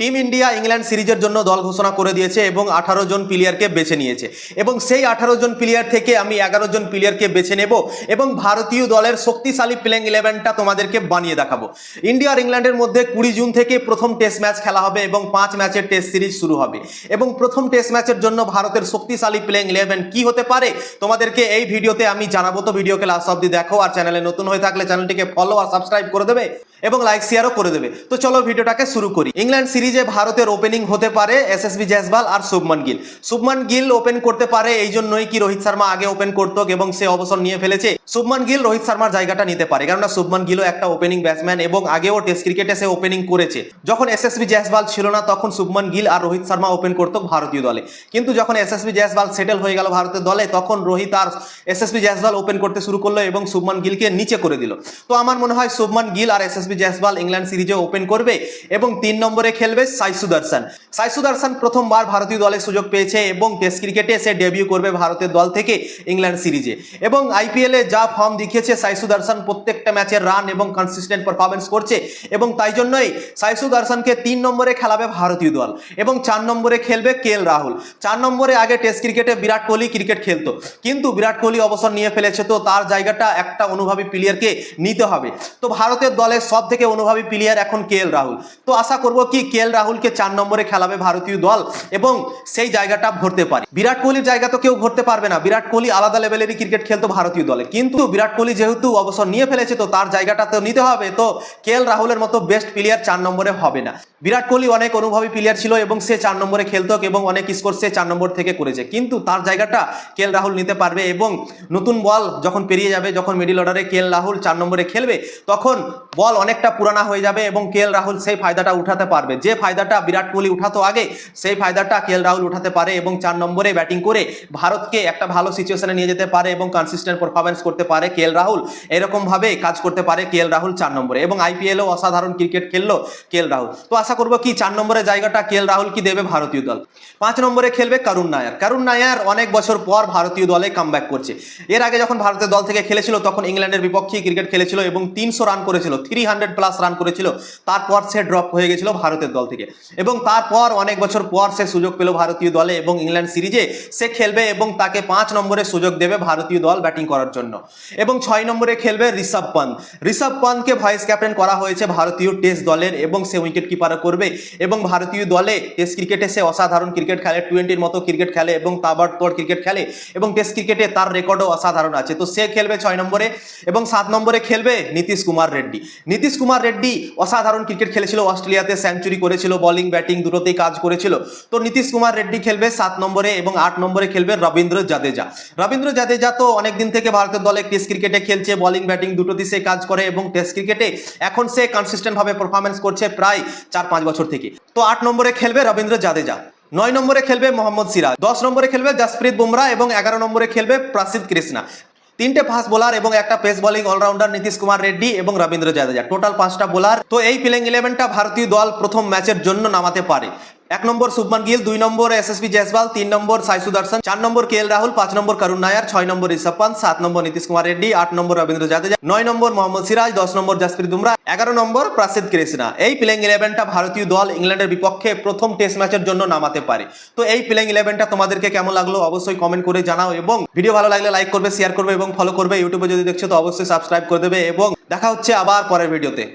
Team India England সিরিজের জন্য দল ঘোষণা করে দিয়েছে এবং আঠারো জন প্লেয়ারকে বেছে নিয়েছে। এবং সেই আঠারো জন প্লেয়ার থেকে আমি এগারো জন প্লেয়ারকে বেছে নেব এবং ভারতীয় দলের শক্তিশালী প্লেইং ইলেভেনটা তোমাদেরকে বানিয়ে দেখাবো। ইন্ডিয়া আর ইংল্যান্ডের মধ্যে কুড়ি জুন থেকে প্রথম টেস্ট ম্যাচ খেলা হবে এবং পাঁচ ম্যাচের টেস্ট সিরিজ শুরু হবে। এবং প্রথম টেস্ট ম্যাচের জন্য ভারতের শক্তিশালী প্লেইং ইলেভেন কি হতে পারে তোমাদেরকে এই ভিডিওতে আমি জানাব। তো ভিডিওকে লাস্ট অব্দি দেখো আর চ্যানেলে নতুন হয়ে থাকলে চ্যানেলটিকে ফলো আর সাবস্ক্রাইব করে দেবে। এবং লাইক শেয়ারও করে দেবে। তো চলো ভিডিওটাকে শুরু করি। ইংল্যান্ড সিরিজে ভারতের ওপেনিং হতে পারে এস এসএসবি জয়সওয়াল আর শুভমান গিল। শুভমান গিল ওপেন করতে পারে এই জন্যই কি রোহিত শর্মা আগে ওপেন করতো এবং সে অবসর নিয়ে ফেলেছে? শুভমান গিল রোহিত শর্মার জায়গাটা নিতে পারে। কেননা শুভমান গিলও একটা ওপেনিং ব্যাটসম্যান এবং আগেও টেস্ট ক্রিকেটে সে ওপেনিং করেছে। যখন এসএসবি জয়সওয়াল ছিল না, তখন শুভমান গিল আর রোহিত শর্মা ওপেন করতো ভারতীয় দলে। কিন্তু যখন এসএসবি জয়সওয়াল সেটেল হয়ে গেল ভারতের দলে, তখন রোহিত আর এসএসবি জয়সওয়াল ওপেন করতে শুরু করল এবং শুভমান গিলকে নিচে করে দিল। তো আমার মনে হয় শুভমান গিল আর এসএসবি জয়সওয়াল ইংল্যান্ড সিরিজে ওপেন করবে এবং তিন নম্বরে খেলবে সাই সুদর্শন। সাই সুদর্শন প্রথমবার ভারতীয় দলে সুযোগ পেয়েছে এবং টেস্ট ক্রিকেটে সে ডেবিউ করবে ভারতের দল থেকে ইংল্যান্ড সিরিজে। এবং আইপিএলে যা ফর্ম দেখিয়েছে, সাই সুদর্শন প্রত্যেকটা ম্যাচের রান এবং কনসিস্টেন্ট পারফরমেন্স করছে এবং তাই জন্যই সাই সুদর্শনকে তিন নম্বরে খেলাবে ভারতীয় দল এবং চার নম্বরে খেলবে কে এল রাহুল। চার নম্বরে আগে টেস্ট ক্রিকেটে বিরাট কোহলি ক্রিকেট খেলতো। কিন্তু বিরাট কোহলি অবসর নিয়ে ফেলেছে তো তার জায়গাটা একটা অনুভবী প্লেয়ারকে নিতে হবে। তো ভারতের দলের সব থেকে অনুভবী প্লেয়ার এখন কে এল রাহুল। তো আশা করব কি কে এল রাহুলকে চার নম্বরে খেলাবে ভারতীয় দল এবং সেই জায়গাটা ভরতে পারে। বিরাট কোহলির জায়গা তো কেউ ভরতে পারবে না। বিরাট কোহলি আলাদা লেভেলেরই ক্রিকেট খেলতো ভারতীয় দলে। কিন্তু বিরাট কোহলি যেহেতু অবসর নিয়ে ফেলেছে, তো তার জায়গাটা তো নিতে হবে। তো কে এল রাহুলের মতো বেস্ট প্লেয়ার চার নম্বরে হবে না। বিরাট কোহলি অনেক অনুভবী প্লেয়ার ছিল এবং সে চার নম্বরে খেলতো এবং অনেক স্কোর সে চার নম্বর থেকে করেছে। কিন্তু তার জায়গাটা কেএল রাহুল নিতে পারবে এবং নতুন বল যখন পেরিয়ে যাবে, যখন মিডিল অর্ডারে কেএল রাহুল চার নম্বরে খেলবে, তখন বল অনেকটা পুরানা হয়ে যাবে এবং কেএল রাহুল সেই ফায়দাটা উঠাতে পারবে। যে ফায়দাটা বিরাট কোহলি উঠাতো আগে, সেই ফায়দাটা কেএল রাহুল উঠাতে পারে এবং চার নম্বরে ব্যাটিং করে ভারতকে একটা ভালো সিচুয়েশনে নিয়ে যেতে পারে এবং কনসিস্টেন্ট পারফরমেন্স করতে পারে কেএল রাহুল। এরকমভাবে কাজ করতে পারে কেএল রাহুল চার নম্বরে এবং আইপিএলও অসাধারণ ক্রিকেট খেললো কেএল রাহুল। তো আশা করব কি চার নম্বরে জায়গাটা কেএল রাহুল কি দেবে ভারতীয় দল। পাঁচ নম্বরে খেলবে করুণ নায়ার। করুণ নায়ার অনেক বছর পর ভারতীয় দলে কাম করছে। এর আগে যখন ভারতের দল থেকে খেলেছিল, তখন ইংল্যান্ডের বিপক্ষে ক্রিকেট খেলেছিল এবং তিনশো রান করেছিল থ্রি হান্ড্রেড প্লাস রান করেছিল। তারপর সে ড্রপ হয়ে গেছিল ভারতের দল থেকে। এবং তারপর অনেক বছর পর সে সুযোগ পেল ভারতীয় দলে এবং ইংল্যান্ড সিরিজে সে খেলবে এবং তাকে পাঁচ নম্বরে সুযোগ দেবে ভারতীয় দল ব্যাটিং করার জন্য। এবং ছয় নম্বরে খেলবে ঋষভ পান্ত ঋষভ পান্তকে ভাইস ক্যাপ্টেন করা হয়েছে ভারতীয় টেস্ট দলের এবং সে উইকেট কিপারও করবে। এবং ভারতীয় দলে টেস্ট ক্রিকেটে সে অসাধারণ ক্রিকেট খেলে টোয়েন্টির মতো ক্রিকেট খেলে এবং তাবার তোর ক্রিকেট খেলে। এবং টেস্ট ক্রিকেটে তার রেকর্ডও অসাধারণ আছে। তো সে খেলবে ছয় নম্বরে এবং সাত নম্বরে খেলবে নীতিশ কুমার রেড্ডি। নীতিশ কুমার রেড্ডি অসাধারণ ক্রিকেট খেলেছিল, অস্ট্রেলিয়াতে সেঞ্চুরি করেছিল বোলিং ব্যাটিং দুটোতেই কাজ করেছিল। তো নীতিশ কুমার রেড্ডি খেলবে সাত নম্বরে এবং আট নম্বরে খেলবে রবীন্দ্র জাদেজা। রবীন্দ্র জাদেজা তো অনেকদিন থেকে ভারতের দলে টেস্ট ক্রিকেটে খেলছে বোলিং ব্যাটিং দুটোতেই সে কাজ করে এবং টেস্ট ক্রিকেটে এখন সে কনসিস্টেন্ট ভাবে পারফরমেন্স করছে প্রায় চার পাঁচ বছর থেকে। তো আট নম্বরে খেলবে রবীন্দ্র জাদেজা, নয় নম্বরে খেলবে মোহাম্মদ সিরাজ, দশ নম্বরে খেলবে জসপ্রীত বুমরা এবং এগারো নম্বরে খেলবে প্রাসিদ কৃষ্ণা। তিনটে ফাস্ট বোলার এবং একটা pace bowling allrounder Nitish Kumar Reddy এবং রবীন্দ্র জাদেজা। টোটাল পাঁচটা বোলার তো এই প্লেইং ইলেভেনটা ভারতীয় দল প্রথম ম্যাচের জন্য নামাতে পারে। এক নম্বর শুভমান গিল, দুই নম্বর এস এস এসএসবি জয়সওয়াল, তিন নম্বর সাই সুদর্শন, চার নম্বর কে এল রাহুল, পাঁচ নম্বর করুণ নায়ার, ছয় নম্বর ঋষভ পান্ত সাত নম্বর নীতিশ কুমার রেড্ডি, আট নম্বর রবীন্দ্র জাদেজা, নয় নম্বর মোহাম্মদ সিরাজ, দশ নম্বর জাসপ্রীত বুমরা, এগারো নম্বর প্রাসিদ কৃষ্ণা। এই প্লেইং ইলেভেনটা ভারতীয় দল ইংল্যান্ডের বিপক্ষে প্রথম টেস্ট ম্যাচের জন্য নামাতে পারে। তো এই প্লেইং ইলেভেনটা তোমাদেরকে কেমন লাগল অবশ্যই কমেন্ট করে জানাও এবং ভিডিও ভালো লাগলে লাইক করবে শেয়ার করবে এবং ফলো করবে। ইউটিউবে যদি দেখছ তো অবশ্যই সাবস্ক্রাইব করে দেবে এবং দেখা হচ্ছে আবার পরের ভিডিওতে